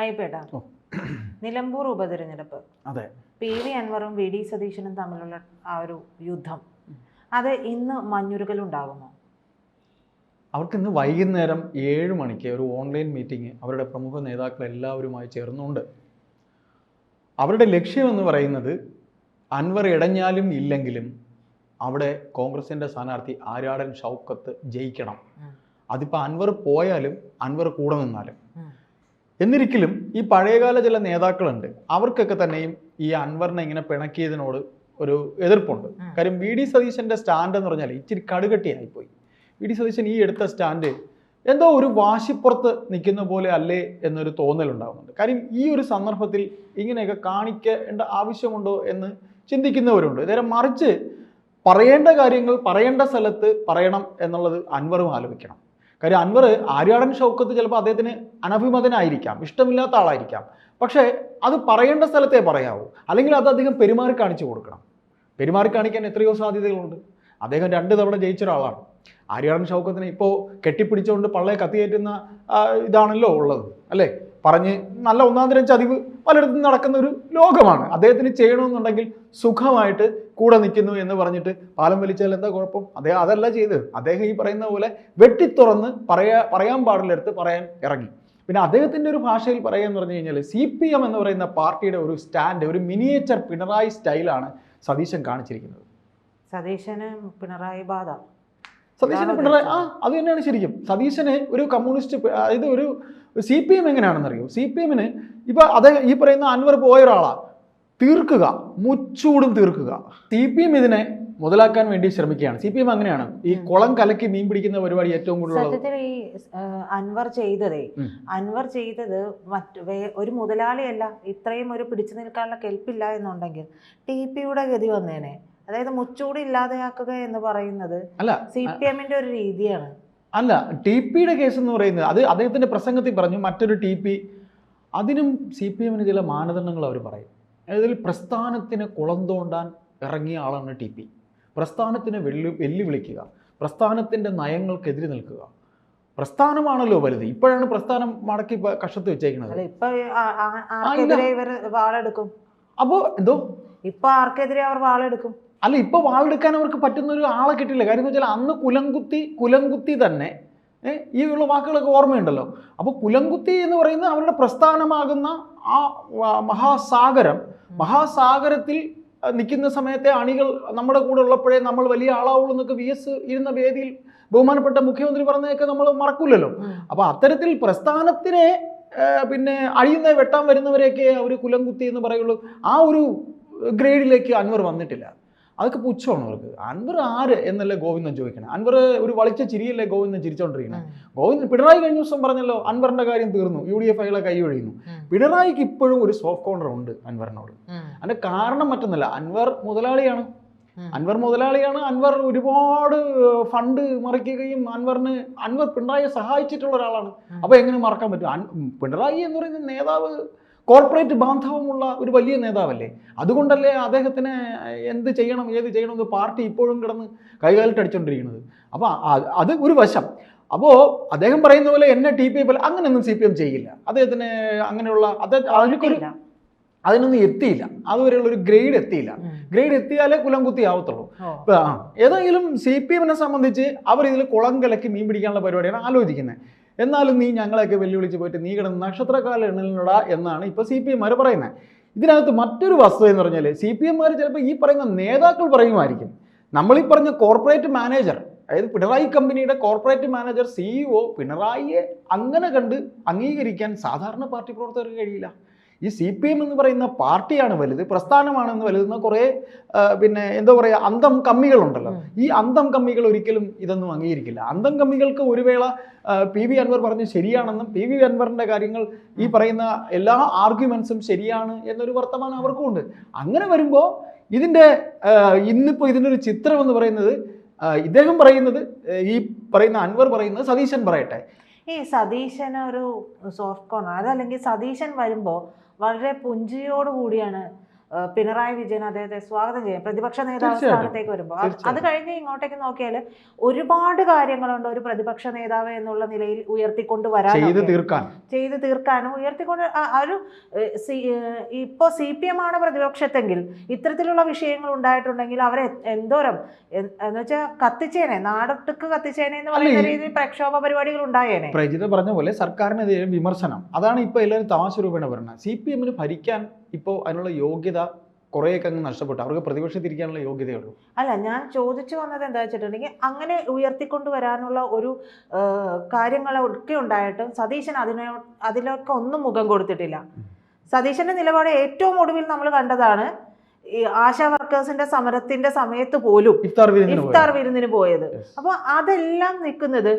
ഹൈപ്പേട്ട നിലമ്പൂർ ഉപതെരഞ്ഞെടുപ്പ്. അതെ. P V അൻവറും വി ഡി സതീശനും തമ്മിലുള്ള ആ ഒരു യുദ്ധം. അത് ഇന്ന് മഞ്ഞുരുകൽ ഉണ്ടാകുമോ അവർക്ക് ഇന്ന് വൈകുന്നേരം ഏഴ് മണിക്ക് ഒരു ഓൺലൈൻ മീറ്റിംഗ് അവരുടെ പ്രമുഖ നേതാക്കൾ എല്ലാവരുമായി ചേർന്നുണ്ട്. അവരുടെ ലക്ഷ്യമെന്ന് പറയുന്നത് അൻവർ ഇടഞ്ഞാലും ഇല്ലെങ്കിലും അവിടെ കോൺഗ്രസിന്റെ സ്ഥാനാർത്ഥി ആര്യാടൻ ഷൗക്കത്ത് ജയിക്കണം. അതിപ്പോൾ അൻവർ പോയാലും അൻവർ കൂടെ നിന്നാലും. എന്നിരിക്കലും ഈ പഴയകാല ചില നേതാക്കളുണ്ട്. അവർക്കൊക്കെ തന്നെയും ഈ അൻവറിനെ ഇങ്ങനെ പിണക്കിയതിനോട് ഒരു എതിർപ്പുണ്ട്. കാര്യം വി ഡി സതീശന്റെ സ്റ്റാൻഡ് എന്ന് പറഞ്ഞാൽ ഇച്ചിരി കടുകട്ടിയായിപ്പോയി. വി ഡി സതീശൻ ഈ എടുത്ത സ്റ്റാൻഡ് എന്തോ ഒരു വാശിപ്പുറത്ത് നിൽക്കുന്ന പോലെ അല്ലേ എന്നൊരു തോന്നൽ തോന്നലുണ്ടാകുന്നുണ്ട് കാര്യം ഈ ഒരു സന്ദർഭത്തിൽ ഇങ്ങനെയൊക്കെ കാണിക്കേണ്ട ആവശ്യമുണ്ടോ എന്ന് ചിന്തിക്കുന്നവരുണ്ട്. നേരെ മറിച്ച് പറയേണ്ട കാര്യങ്ങൾ പറയേണ്ട സ്ഥലത്ത് പറയണം എന്നുള്ളത് അൻവറും ആലോചിക്കണം. കാര്യം അൻവർ ആര്യാടൻ ഷൗക്കത്ത് ചിലപ്പോൾ അദ്ദേഹത്തിന് അനഭിമതനായിരിക്കാം ഇഷ്ടമില്ലാത്ത ആളായിരിക്കാം. പക്ഷേ അത് പറയേണ്ട സ്ഥലത്തേ പറയാവൂ. അല്ലെങ്കിൽ അത് അദ്ദേഹം പെരുമാറി കാണിച്ചു കൊടുക്കണം. പെരുമാറി കാണിക്കാൻ എത്രയോ സാധ്യതകളുണ്ട്. അദ്ദേഹം രണ്ട് തവണ ജയിച്ച ഒരാളാണ്. ആര്യാടൻ ഷൗക്കത്തിന് ഇപ്പോൾ കെട്ടിപ്പിടിച്ചുകൊണ്ട് പള്ളയെ കത്തിയേറ്റുന്ന ഇതാണല്ലോ ഉള്ളത് അല്ലേ? പറഞ്ഞ് നല്ല ഒന്നാന്തരം ചതിവ് പലയിടത്തും നടക്കുന്ന ഒരു ലോകമാണ്. അദ്ദേഹത്തിന് ചെയ്യണമെന്നുണ്ടെങ്കിൽ സുഖമായിട്ട് കൂടെ നിൽക്കുന്നു എന്ന് പറഞ്ഞിട്ട് പാലം വലിച്ചാൽ എന്താ കുഴപ്പം? അദ്ദേഹം അതല്ല ചെയ്ത്. അദ്ദേഹം ഈ പറയുന്ന പോലെ വെട്ടിത്തുറന്ന് പറയാ പറയാൻ പാടില്ലെടുത്ത് പറയാൻ ഇറങ്ങി. പിന്നെ അദ്ദേഹത്തിന്റെ ഒരു ഭാഷയിൽ പറയാന്ന് പറഞ്ഞു കഴിഞ്ഞാൽ സി പി എം എന്ന് പറയുന്ന പാർട്ടിയുടെ ഒരു സ്റ്റാൻഡ് ഒരു മിനിയേച്ചർ പിണറായി സ്റ്റൈലാണ് സതീശൻ കാണിച്ചിരിക്കുന്നത്. സതീശന് പിണറായി ബാധ. സതീശന് പിണറായി ആ അത് തന്നെയാണ് ശരിക്കും. സതീശന് ഒരു കമ്മ്യൂണിസ്റ്റ് അതായത് ഒരു സി പി എം എങ്ങനെയാണെന്നറിയോ? സി പി എമ്മിന് ഇപ്പൊ അദ്ദേഹം ഈ പറയുന്ന അൻവർ പോയ ഒരാളാ. തീർക്കുക. മുച്ചൂടും തീർക്കുക. സി പി എം ഇതിനെ മുതലാക്കാൻ വേണ്ടി ശ്രമിക്കുകയാണ്. സി പി എം അങ്ങനെയാണ്. ഈ കുളം കലക്കി മീൻ പിടിക്കുന്ന പരിപാടി ഏറ്റവും കൂടുതൽ സത്യത്തിൽ ഈ അൻവർ ചെയ്തതേ അൻവർ ചെയ്തത് മറ്റു ഒരു മുതലാളിയല്ല. ഇത്രയും ഒരു പിടിച്ചു നിൽക്കാനുള്ള കെൽപ്പില്ല എന്നുണ്ടെങ്കിൽ ടി പിയുടെ ഗതി വന്നേനെ. അതായത് മുച്ചൂടി ഇല്ലാതെയാക്കുക എന്ന് പറയുന്നത് അല്ല സി പി എമ്മിന്റെ ഒരു രീതിയാണ്. അല്ല ടി പിയുടെ കേസ് എന്ന് പറയുന്നത് അത് അദ്ദേഹത്തിന്റെ പ്രസംഗത്തിൽ പറഞ്ഞു മറ്റൊരു ടി പി. അതിനും സി പി എമ്മിന് ചില മാനദണ്ഡങ്ങൾ അവർ പറയും. അതിൽ പ്രസ്ഥാനത്തിന് കുളം തോണ്ടാൻ ഇറങ്ങിയ ആളാണ് ടി പി. പ്രസ്ഥാനത്തിന് വെല്ലു വെല്ലുവിളിക്കുക. പ്രസ്ഥാനത്തിന്റെ നയങ്ങൾക്കെതിരെ നിൽക്കുക. പ്രസ്ഥാനമാണല്ലോ വലുത്. ഇപ്പോഴാണ് പ്രസ്ഥാനം മടക്കി കഷത്ത് വെച്ചേക്കുന്നത് അപ്പോൾ എന്തോ? ഇപ്പൊ ആർക്കെതിരെ അവർ വാളെടുക്കും? അല്ല ഇപ്പൊ വാളെടുക്കാൻ അവർക്ക് പറ്റുന്ന ഒരു ആളെ കിട്ടില്ല കാര്യം എന്ന് വെച്ചാൽ അന്ന് കുലംകുത്തി കുലംകുത്തി തന്നെ ഈ ഉള്ള വാക്കുകളൊക്കെ ഓർമ്മയുണ്ടല്ലോ. അപ്പോൾ കുലംകുത്തി എന്ന് പറയുന്നത് അവരുടെ പ്രസ്ഥാനമാകുന്ന ആ മഹാസാഗരം. മഹാസാഗരത്തിൽ നിൽക്കുന്ന സമയത്തെ അണികൾ നമ്മുടെ കൂടെ ഉള്ളപ്പോഴേ നമ്മൾ വലിയ ആളാവുള്ളൂ എന്നൊക്കെ വി എസ് ഇരുന്ന വേദിയിൽ ബഹുമാനപ്പെട്ട മുഖ്യമന്ത്രി പറഞ്ഞതൊക്കെ നമ്മൾ മറക്കൂലല്ലോ. അപ്പോൾ അത്തരത്തിൽ പ്രസ്ഥാനത്തിനെ പിന്നെ അഴിയുന്ന വെട്ടാൻ വരുന്നവരെയൊക്കെ അവർ കുലംകുത്തി എന്ന് പറയുള്ളൂ. ആ ഒരു ഗ്രേഡിലേക്ക് അൻവർ വന്നിട്ടില്ല. അതൊക്കെ പുച്ഛമാണ് അവർക്ക്. അൻവർ ആര് എന്നല്ലേ ഗോവിന്ദൻ ചോദിക്കണേ. അൻവർ ഒരു വളിച്ച ചിരിയല്ലേ ഗോവിന്ദൻ ചിരിച്ചോണ്ടിരിക്കണേ. ഗോവിന്ദൻ പിണറായി കഴിഞ്ഞ ദിവസം പറഞ്ഞല്ലോ അൻവറിന്റെ കാര്യം തീർന്നു. യു ഡി എഫ് അയാളെ കൈ ഒഴിയുന്നു. പിണറായിക്ക് ഇപ്പോഴും ഒരു സോഫ്റ്റ് കോർണർ ഉണ്ട് അൻവറിനോട്. അതിന്റെ കാരണം മറ്റൊന്നല്ല അൻവർ മുതലാളിയാണ്. അൻവർ മുതലാളിയാണ്. അൻവർ ഒരുപാട് ഫണ്ട് മറിക്കുകയും അൻവറിന് അൻവർ പിണറായിയെ സഹായിച്ചിട്ടുള്ള ഒരാളാണ്. അപ്പൊ എങ്ങനെ മറക്കാൻ പറ്റും? പിണറായി എന്ന് പറയുന്ന നേതാവ് കോർപ്പറേറ്റ് ബാന്ധവമുള്ള ഒരു വലിയ നേതാവല്ലേ? അതുകൊണ്ടല്ലേ അദ്ദേഹത്തിന് എന്ത് ചെയ്യണം ഏത് ചെയ്യണം എന്ന് പാർട്ടി ഇപ്പോഴും കിടന്ന് കൈകാലിട്ടടിച്ചുകൊണ്ടിരിക്കുന്നത് അപ്പോൾ അത് ഒരു വശം. അപ്പോൾ അദ്ദേഹം പറയുന്ന പോലെ എന്നെ ടി പി പോലെ അങ്ങനെയൊന്നും സി പി എം ചെയ്യില്ല. അദ്ദേഹത്തിന് അങ്ങനെയുള്ള അദ്ദേഹം അതിനൊരു അതിനൊന്നും എത്തിയില്ല. അതുവരെയുള്ള ഒരു ഗ്രേഡ് എത്തിയില്ല. ഗ്രേഡ് എത്തിയാലേ കുലം കുത്തി ആവത്തുള്ളൂ ഏതെങ്കിലും സി പി എമ്മിനെ സംബന്ധിച്ച് അവർ ഇതിൽ കുളം കലക്കി മീൻ പിടിക്കാനുള്ള പരിപാടിയാണ് ആലോചിക്കുന്നത്. എന്നാലും നീ ഞങ്ങളെയൊക്കെ വെല്ലുവിളിച്ച് പോയിട്ട് നീ കിടന്ന് നക്ഷത്രക്കാല എണ്ണലിനോടാ എന്നാണ് ഇപ്പോൾ സി പി എംമാർ പറയുന്നത്. ഇതിനകത്ത് മറ്റൊരു വസ്തുത എന്ന് പറഞ്ഞാൽ സി പി എംമാർ ചിലപ്പോൾ ഈ പറയുന്ന നേതാക്കൾ പറയുമായിരിക്കും. നമ്മളീ പറഞ്ഞ കോർപ്പറേറ്റ് മാനേജർ അതായത് പിണറായി കമ്പനിയുടെ കോർപ്പറേറ്റ് മാനേജർ സിഇഒ പിണറായിയെ അങ്ങനെ കണ്ട് അംഗീകരിക്കാൻ സാധാരണ പാർട്ടി പ്രവർത്തകർക്ക് കഴിയില്ല. ഈ സി പി എം എന്ന് പറയുന്ന പാർട്ടിയാണ് വലുത് പ്രസ്ഥാനമാണെന്ന് വലുതെന്ന കുറേ പിന്നെ എന്താ പറയുക അന്തം കമ്മികളുണ്ടല്ലോ. ഈ അന്തം കമ്മികൾ ഒരിക്കലും ഇതൊന്നും അംഗീകരിക്കില്ല. അന്തം കമ്മികൾക്ക് ഒരു വേള പി വി അൻവർ പറഞ്ഞ് ശരിയാണെന്നും പി വി അൻവറിന്റെ കാര്യങ്ങൾ ഈ പറയുന്ന എല്ലാ ആർഗ്യുമെൻസും ശരിയാണ് എന്നൊരു വർത്തമാനം അവർക്കും ഉണ്ട് അങ്ങനെ വരുമ്പോൾ ഇതിന്റെ ഇന്നിപ്പോൾ ഇതിന്റെ ഒരു ചിത്രം എന്ന് പറയുന്നത് ഇദ്ദേഹം പറയുന്നത് ഈ പറയുന്ന അൻവർ പറയുന്നത് സതീശൻ പറയട്ടെ. ഈ സതീശന് ഒരു സോഫ്റ്റ് കോർണർ അതല്ലെങ്കിൽ സതീശൻ വരുമ്പോൾ വളരെ പുഞ്ചിരിയോട് കൂടിയാണ് പിണറായി വിജയൻ അദ്ദേഹത്തെ സ്വാഗതം ചെയ്യാം. പ്രതിപക്ഷ നേതാവ്. സ്ഥാനത്തേക്ക് വരുമ്പോൾ അത് കഴിഞ്ഞ് ഇങ്ങോട്ടേക്ക് നോക്കിയാൽ ഒരുപാട് കാര്യങ്ങളുണ്ട് ഒരു പ്രതിപക്ഷ നേതാവ് എന്നുള്ള നിലയിൽ ഉയർത്തിക്കൊണ്ട് വരാൻ ചെയ്ത് തീർക്കാനും ഉയർത്തിക്കൊണ്ട് ഒരു സി- ഇപ്പോ സി പി എം ആണ് പ്രതിപക്ഷത്തെങ്കിൽ ഇത്തരത്തിലുള്ള വിഷയങ്ങൾ ഉണ്ടായിട്ടുണ്ടെങ്കിൽ അവരെ എന്തോരം എന്ന് വെച്ചാൽ കത്തിച്ചേനെ നാടൊട്ടുക്ക് കത്തിച്ചേനെ എന്ന് പറയുന്ന രീതിയിൽ പ്രക്ഷോഭ പരിപാടികൾ ഉണ്ടായേനെ. പ്രജിത പറഞ്ഞ പോലെ സർക്കാരിനെതിരെ വിമർശനം. അതാണ് ഇപ്പോൾ എല്ലാവരും തമാശ രൂപേണ പറയുന്നത്. സി പി എമ്മിന് ഭരിക്കാൻ ഇപ്പോൾ അതിനുള്ള യോഗ്യത കുറേയൊക്കെ അങ്ങ് നഷ്ടപ്പെട്ടു. അവർക്ക് പ്രതിപക്ഷത്തിരിക്കാനുള്ള യോഗ്യതയുള്ളൂ അല്ല ഞാൻ ചോദിച്ചു വന്നത് എന്താ വെച്ചിട്ടുണ്ടെങ്കിൽ അങ്ങനെ ഉയർത്തിക്കൊണ്ടു വരാനുള്ള ഒരു കാര്യങ്ങളൊക്കെ ഉണ്ടായിട്ടും സതീശൻ അതിനെ അതിലൊക്കെ ഒന്നും മുഖം കൊടുത്തിട്ടില്ല. സതീശന്റെ നിലപാട് ഏറ്റവും ഒടുവിൽ നമ്മൾ കണ്ടതാണ് ഈ ആശാ വർക്കേഴ്സിന്റെ സമരത്തിന്റെ സമയത്ത് പോലും ഇഫ്താർ വിരുന്നിന് പോയത്. വിരുന്നിന് അപ്പൊ അതെല്ലാം നിൽക്കുന്നത്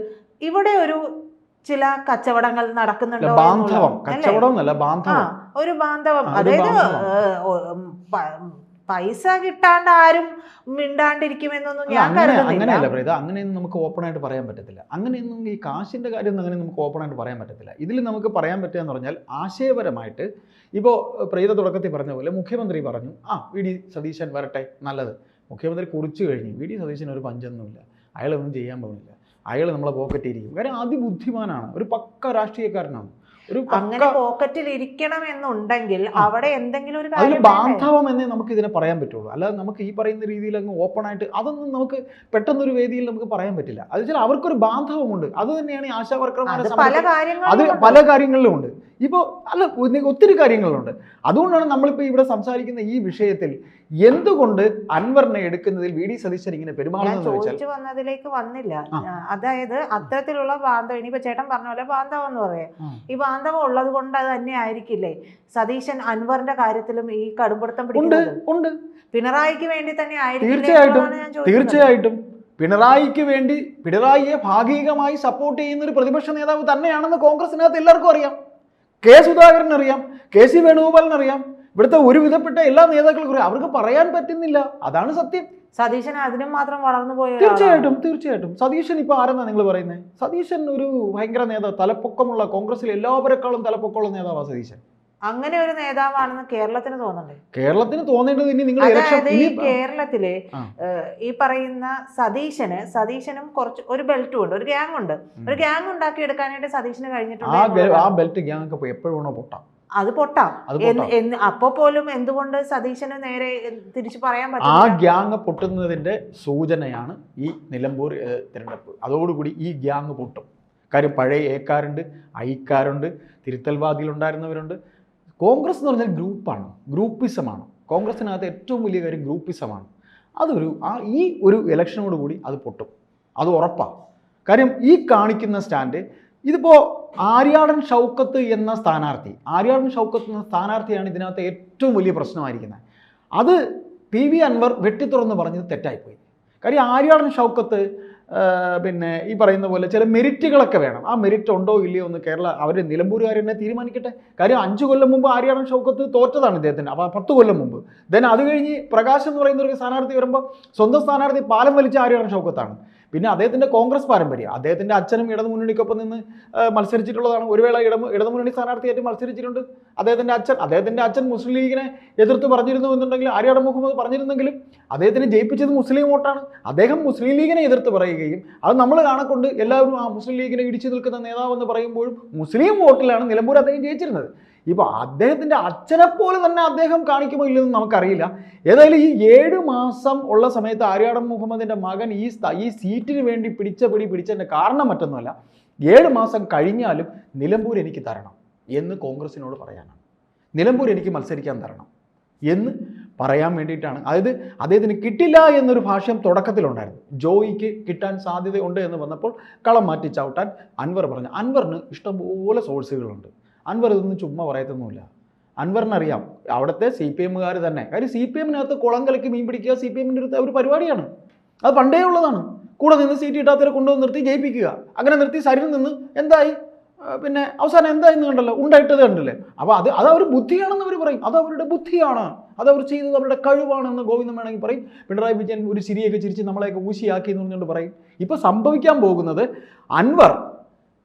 ഇവിടെ ഒരു ചില കച്ചവടങ്ങൾ നടക്കുന്നുണ്ടോ ബാന്ധവം. കച്ചവടം എന്നല്ല ബാന്ധവം. ഒരു ബാന്ധവം. അതായത് പൈസ കിട്ടാണ്ട് ആരും മിണ്ടാണ്ടിരിക്കുമെന്നൊന്നും ഞാൻ അങ്ങനെയല്ല പ്രീത അങ്ങനെയൊന്നും നമുക്ക് ഓപ്പൺ ആയിട്ട് പറയാൻ പറ്റത്തില്ല. അങ്ങനെയൊന്നും ഈ കാശിന്റെ കാര്യം അങ്ങനെ നമുക്ക് ഓപ്പൺ ആയിട്ട് പറയാൻ പറ്റത്തില്ല. ഇതിൽ നമുക്ക് പറയാൻ പറ്റുക എന്ന് പറഞ്ഞാൽ ആശയപരമായിട്ട് ഇപ്പോൾ പ്രീത തുടക്കത്തിൽ പറഞ്ഞ പോലെ മുഖ്യമന്ത്രി പറഞ്ഞു ആ വി. ഡി. സതീശൻ വരട്ടെ നല്ലത്. മുഖ്യമന്ത്രി കുറിച്ചു കഴിഞ്ഞു. വി. ഡി. സതീശൻ ഒരു പഞ്ചൊന്നുമില്ല. അയാളൊന്നും ചെയ്യാൻ പോകുന്നില്ല. അയാൾ നമ്മളെ പോക്കറ്റിരിക്കും. കാര്യം അതിബുദ്ധിമാനാണ്. ഒരു പക്ക രാഷ്ട്രീയക്കാരനാണ്. അങ്ങനെ പക്ക പോക്കറ്റിൽ ഇരിക്കണം എന്നുണ്ടെങ്കിൽ അവിടെ എന്തെങ്കിലും ഒരു അതിൽ? ബാന്ധവം എന്നേ നമുക്ക് ഇതിനെ പറയാൻ പറ്റുള്ളൂ. അല്ലാതെ നമുക്ക് ഈ പറയുന്ന രീതിയിൽ അങ്ങ് ഓപ്പൺ ആയിട്ട് അതൊന്നും നമുക്ക് പെട്ടെന്നൊരു വേദിയിൽ നമുക്ക് പറയാൻ പറ്റില്ല. അത് വെച്ചാൽ അവർക്കൊരു ബാന്ധവമുണ്ട്. അത് തന്നെയാണ് ഈ ആശാ അത് പല കാര്യങ്ങളിലും ഉണ്ട്. ഇപ്പോൾ അല്ല ഒത്തിരി കാര്യങ്ങളുണ്ട്. അതുകൊണ്ടാണ് നമ്മളിപ്പോൾ ഇവിടെ സംസാരിക്കുന്ന ഈ വിഷയത്തിൽ എന്തുകൊണ്ട് അൻവറിനെ എടുക്കുന്നതിൽ വി ഡി സതീശൻ ഇങ്ങനെ ചോദിച്ചു വന്നതിലേക്ക് വന്നില്ല. അതായത് അത്തരത്തിലുള്ള ബാന്ധവം ഇനിയിപ്പോ ചേട്ടൻ പറഞ്ഞ പോലെ ബാന്ധവം എന്ന് പറയാം. ഈ ബാന്ധവം ഉള്ളത് കൊണ്ട് അത് തന്നെ ആയിരിക്കില്ലേ? സതീശൻ അൻവറിന്റെ കാര്യത്തിലും ഈ കടുംപിടുത്തം പിടിക്കുന്നത്. ഉണ്ട്. പിണറായിക്ക് വേണ്ടി തന്നെ തീർച്ചയായിട്ടും. തീർച്ചയായിട്ടും. പിണറായിക്ക് വേണ്ടി പിണറായിയെ ഭാഗികമായി സപ്പോർട്ട് ചെയ്യുന്ന ഒരു പ്രതിപക്ഷ നേതാവ് തന്നെയാണെന്ന് കോൺഗ്രസിനകത്ത് എല്ലാവർക്കും അറിയാം. കെ സുധാകരൻ അറിയാം കെ സി വേണുഗോപാലിന് അറിയാം. ഇവിടുത്തെ ഒരുവിധപ്പെട്ട എല്ലാ നേതാക്കൾക്കും അറിയാം. അവർക്ക് പറയാൻ പറ്റുന്നില്ല. അതാണ് സത്യം. സതീശൻ അതിനും മാത്രം വളർന്നു പോയ. തീർച്ചയായിട്ടും തീർച്ചയായിട്ടും. സതീശൻ ഇപ്പൊ ആരെന്നാ നിങ്ങൾ പറയുന്നത് സതീശൻ ഒരു ഭയങ്കര നേതാവ് തലപ്പൊക്കമുള്ള കോൺഗ്രസിൽ എല്ലാവരെക്കാളും തലപ്പൊക്കമുള്ള നേതാവാ സതീശൻ. അങ്ങനെ ഒരു നേതാവാണെന്ന് കേരളത്തിന് തോന്നണ്ടേ കേരളത്തിന് തോന്നേണ്ടത് ഇനി നിങ്ങൾ അതായത് ഈ കേരളത്തിൽ ഈ പറയുന്ന സതീശന് സതീശനും കുറച്ച് ഒരു ബെൽറ്റും ഉണ്ട് ഒരു ഗ്യാങ് ഉണ്ട്. ഒരു ഗ്യാങ് ഉണ്ടാക്കി എടുക്കാനായിട്ട് സതീശന് കഴിഞ്ഞിട്ടുണ്ട് ആ ബെൽറ്റ് ഗ്യാങ് ഒക്കെ എപ്പോഴും പൊട്ടാം. അത് പൊട്ടാം. അപ്പൊ പോലും എന്തുകൊണ്ട് സതീശന് നേരെ തിരിച്ചു പറയാൻ പറ്റും ആ ഗ്യാങ് പൊട്ടുന്നതിന്റെ സൂചനയാണ് ഈ നിലമ്പൂർ തിരഞ്ഞെടുപ്പ്. അതോടുകൂടി ഈ ഗ്യാങ് പൊട്ടും. കാര്യം പഴയ ഏക്കാരുണ്ട് ഐക്കാരുണ്ട് തിരുത്തൽവാദിയിലുണ്ടായിരുന്നവരുണ്ട് കോൺഗ്രസ് എന്ന് പറഞ്ഞാൽ ഗ്രൂപ്പാണ് ഗ്രൂപ്പിസമാണ്. കോൺഗ്രസിനകത്ത് ഏറ്റവും വലിയ കാര്യം ഗ്രൂപ്പിസമാണ്. അതൊരു ആ ഈ ഒരു ഇലക്ഷനോടുകൂടി അത് പൊട്ടും. അത് ഉറപ്പാണ് കാര്യം ഈ കാണിക്കുന്ന സ്റ്റാൻഡ് ഇതിപ്പോൾ ആര്യാടൻ ഷൗക്കത്ത് എന്ന സ്ഥാനാർത്ഥി ആര്യാടൻ ഷൗക്കത്ത് എന്ന സ്ഥാനാർത്ഥിയാണ് ഇതിനകത്ത് ഏറ്റവും വലിയ പ്രശ്നമായിരിക്കുന്നത്. അത് പി വി അൻവർ വെട്ടിത്തുറന്ന് പറഞ്ഞത് തെറ്റായിപ്പോയി. കാര്യം ആര്യാടൻ ഷൗക്കത്ത് പിന്നെ ഈ പറയുന്ന പോലെ ചില മെരിറ്റുകളൊക്കെ വേണം. ആ മെരിറ്റ് ഉണ്ടോ ഇല്ലയോ എന്ന് കേരള അവർ നിലമ്പൂരുകാർ തന്നെ തീരുമാനിക്കട്ടെ. കാര്യം അഞ്ച് കൊല്ലം മുമ്പ് ആര്യാടൻ ഷൗക്കത്ത് തോറ്റതാണ് ഇദ്ദേഹത്തിന്. അപ്പോൾ പത്ത് കൊല്ലം മുമ്പ്. ദെൻ അത് കഴിഞ്ഞ് പ്രകാശ് എന്ന് പറയുന്ന ഒരു സ്ഥാനാർത്ഥി വരുമ്പോൾ സ്വന്തം സ്ഥാനാർത്ഥി പാലം വലിച്ച ആര്യാടൻ ഷൗക്കത്താണ്. പിന്നെ അദ്ദേഹത്തിന്റെ കോൺഗ്രസ് പാരമ്പര്യം. അദ്ദേഹത്തിന്റെ അച്ഛനും ഇടതുമുന്നണിക്കൊപ്പം നിന്ന് മത്സരിച്ചിട്ടുള്ളതാണ്. ഒരു വേള ഇടമു ഇടതുമുന്നണി സ്ഥാനാർത്ഥിയായിട്ട് മത്സരിച്ചിട്ടുണ്ട്. അദ്ദേഹത്തിന്റെ അച്ഛൻ അദ്ദേഹത്തിന്റെ അച്ഛൻ മുസ്ലിം ലീഗിനെ എതിർത്ത് പറഞ്ഞിരുന്നു എന്നുണ്ടെങ്കിൽ ആര്യാട മുഹമ്മദ് പറഞ്ഞിരുന്നെങ്കിലും അദ്ദേഹത്തിനെ ജയിപ്പിച്ചത് മുസ്ലിം വോട്ടാണ്. അദ്ദേഹം മുസ്ലിം ലീഗിനെ എതിർത്ത് പറയുകയും അത് നമ്മൾ കാണക്കൊണ്ട് എല്ലാവരും ആ മുസ്ലിം ലീഗിനെ ഇടിച്ചു നിൽക്കുന്ന നേതാവെന്ന് പറയുമ്പോഴും മുസ്ലിം വോട്ടിലാണ് നിലമ്പൂർ അദ്ദേഹം ജയിച്ചിരുന്നത്. ഇപ്പോൾ അദ്ദേഹത്തിന്റെ അച്ഛനെ പോലെ തന്നെ അദ്ദേഹം കാണിക്കുമോ ഇല്ലെന്ന് നമുക്കറിയില്ല. ഏതായാലും ഈ ഏഴ് മാസം ഉള്ള സമയത്ത് ആര്യാടൻ മുഹമ്മദിന്റെ മകൻ ഈ ഈ സീറ്റിന് വേണ്ടി പിടിച്ച പിടി പിടിച്ചതിന്റെ കാരണം മറ്റൊന്നുമല്ല. ഏഴ് മാസം കഴിഞ്ഞാലും നിലമ്പൂർ എനിക്ക് തരണം എന്ന് കോൺഗ്രസിനോട് പറയാനാണ്. നിലമ്പൂർ എനിക്ക് മത്സരിക്കാൻ തരണം എന്ന് പറയാൻ വേണ്ടിയിട്ടാണ്. അതായത് അദ്ദേഹത്തിന് കിട്ടില്ല എന്നൊരു ഭാഷ്യം തുടക്കത്തിലുണ്ടായിരുന്നു. ജോയിക്ക് കിട്ടാൻ സാധ്യതയുണ്ട് എന്ന് വന്നപ്പോൾ കളം മാറ്റി ചവിട്ടാൻ അൻവർ പറഞ്ഞു. അൻവറിന് ഇഷ്ടംപോലെ സോഴ്സുകളുണ്ട് അൻവർ ഇതൊന്നും ചുമ്മാ പറയത്തൊന്നുമില്ല. അൻവറിനറിയാം. അവിടുത്തെ സി പി എമ്മുകാർ തന്നെ. കാര്യം സി പി എമ്മിനകത്ത് കുളം കളിക്ക് മീൻ പിടിക്കുക സി പി എമ്മിന്റെ അടുത്ത് ഒരു പരിപാടിയാണ്. അത് പണ്ടേ ഉള്ളതാണ്. കൂടെ നിന്ന് സീറ്റ് കിട്ടാത്തവരെ കൊണ്ടുവന്ന് നിർത്തി ജയിപ്പിക്കുക. അങ്ങനെ നിർത്തി സരിൽ നിന്ന് എന്തായി? പിന്നെ അവസാനം എന്തായെന്ന് കണ്ടല്ലോ? ഉണ്ടായിട്ടത് കണ്ടില്ലേ? അപ്പോൾ അത് അത് അവർ ബുദ്ധിയാണെന്ന് അവർ പറയും. അത് അവരുടെ ബുദ്ധിയാണ്. അത് അവർ ചെയ്തത് അവരുടെ കഴിവാണെന്ന് ഗോവിന്ദൻ വേണമെങ്കിൽ പറയും. പിണറായി വിജയൻ ഒരു ചിരിയൊക്കെ ചിരിച്ച് നമ്മളെയൊക്കെ ഊശിയാക്കി എന്ന് പറഞ്ഞുകൊണ്ട് പറയും. ഇപ്പോൾ സംഭവിക്കാൻ പോകുന്നത് അൻവർ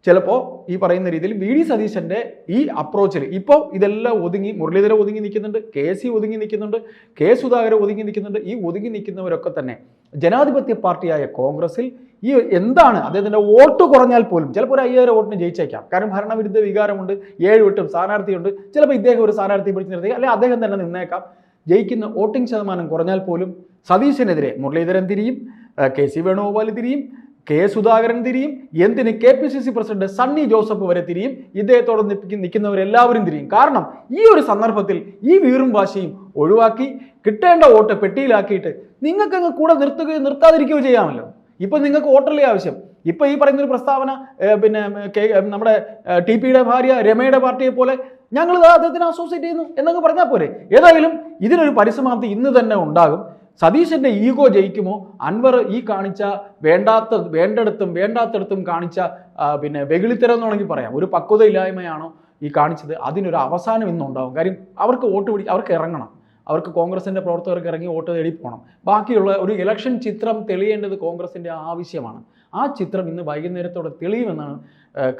ചിലപ്പോൾ ഈ പറയുന്ന രീതിയിൽ വി ഡി സതീശന്റെ ഈ അപ്രോച്ചിൽ ഇപ്പോൾ ഇതെല്ലാം ഒതുങ്ങി മുരളീധര ഒതുങ്ങി നിൽക്കുന്നുണ്ട് കെ സി ഒതുങ്ങി നിൽക്കുന്നുണ്ട് കെ സുധാകരൻ ഒതുങ്ങി നിൽക്കുന്നുണ്ട്. ഈ ഒതുങ്ങി നിൽക്കുന്നവരൊക്കെ തന്നെ ജനാധിപത്യ പാർട്ടിയായ കോൺഗ്രസിൽ ഈ എന്താണ് അദ്ദേഹത്തിന്റെ വോട്ട് കുറഞ്ഞാൽ പോലും ചിലപ്പോൾ ഒരു അയ്യായിരം വോട്ടിന് ജയിച്ചേക്കാം. കാരണം ഭരണവിരുദ്ധ വികാരമുണ്ട് ഏഴ് വട്ടും സ്ഥാനാർത്ഥിയുണ്ട്. ചിലപ്പോൾ ഇദ്ദേഹം ഒരു സ്ഥാനാർത്ഥി പിടിച്ച് നിർത്തി അല്ലെങ്കിൽ അദ്ദേഹം തന്നെ നിന്നേക്കാം. ജയിക്കുന്ന വോട്ടിംഗ് ശതമാനം കുറഞ്ഞാൽ പോലും സതീശനെതിരെ മുരളീധരൻ തിരിയും കെ സി വേണുഗോപാൽ തിരിയും കെ സുധാകരൻ തിരിയും എന്തിന് K P C C president Sunny Joseph വരെ തിരിയും ഇദ്ദേഹത്തോട് നിൽക്കുന്നവരെല്ലാവരും തിരിയും. കാരണം ഈ ഒരു സന്ദർഭത്തിൽ ഈ വീറും വാശിയും ഒഴിവാക്കി കിട്ടേണ്ട വോട്ട് പെട്ടിയിലാക്കിയിട്ട് നിങ്ങൾക്ക് അങ്ങ് കൂടെ നിർത്തുകയോ നിർത്താതിരിക്കുകയോ ചെയ്യാമല്ലോ. ഇപ്പൊ നിങ്ങൾക്ക് വോട്ടല്ലേ ആവശ്യം. ഇപ്പൊ ഈ പറയുന്ന ഒരു പ്രസ്താവന പിന്നെ നമ്മുടെ ടി പിയുടെ ഭാര്യ രമയുടെ പാർട്ടിയെ പോലെ ഞങ്ങൾ അദ്ദേഹത്തിന് അസോസിയേറ്റ് ചെയ്യുന്നു എന്നൊക്കെ പറഞ്ഞാൽ പോരെ. ഏതായാലും ഇതിനൊരു പരിസമാപ്തി ഇന്ന് തന്നെ ഉണ്ടാകും. സതീശന്റെ ഈഗോ ജയിക്കുമോ? അൻവർ ഈ കാണിച്ച വേണ്ടാത്ത വേണ്ടടത്തും വേണ്ടാത്തടത്തും കാണിച്ച പിന്നെ വെകിളിത്തരം എന്ന് വേണമെങ്കിൽ പറയാം. ഒരു പക്വതയില്ലായ്മയാണോ ഈ കാണിച്ചത്? അതിനൊരു അവസാനം ഇന്നുണ്ടാവും. കാര്യം അവർക്ക് വോട്ട് പിടി അവർക്ക് ഇറങ്ങണം. അവർക്ക് കോൺഗ്രസിന്റെ പ്രവർത്തകർക്ക് ഇറങ്ങി വോട്ട് തേടി പോകണം. ബാക്കിയുള്ള ഒരു ഇലക്ഷൻ ചിത്രം തെളിയേണ്ടത് കോൺഗ്രസിന്റെ ആവശ്യമാണ്. ആ ചിത്രം ഇന്ന് വൈകുന്നേരത്തോടെ തെളിയുമെന്നാണ്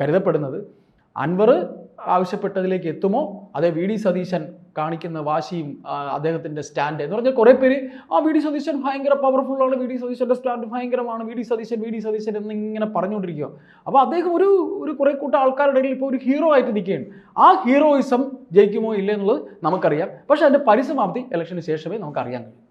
കരുതപ്പെടുന്നത്. അൻവർ ആവശ്യപ്പെട്ടതിലേക്ക് എത്തുമോ? അതേ വി ഡി സതീശൻ കാണിക്കുന്ന വാശിയും അദ്ദേഹത്തിന്റെ സ്റ്റാൻഡ് എന്ന് പറഞ്ഞാൽ കുറേ പേര് ആ വി. ഡി. സതീശൻ ഭയങ്കര പവർഫുള്ളാണ് വി. ഡി. സതീശന്റെ സ്റ്റാൻഡ് ഭയങ്കരമാണ് V. D. Satheesan V. D. Satheesan എന്നിങ്ങനെ പറഞ്ഞുകൊണ്ടിരിക്കുക അപ്പോൾ അദ്ദേഹം ഒരു ഒരു കുറേ കൂട്ടം ആൾക്കാരുടെ ഇടയിൽ ഇപ്പോൾ ഒരു ഹീറോ ആയിട്ട് നിൽക്കുകയാണ്. ആ ഹീറോയിസം ജയിക്കുമോ ഇല്ലേ എന്നുള്ളത് നമുക്കറിയാം. പക്ഷേ അതിന്റെ പരിസമാപ്തി ഇലക്ഷന് ശേഷമേ നമുക്കറിയാൻ കഴിയും.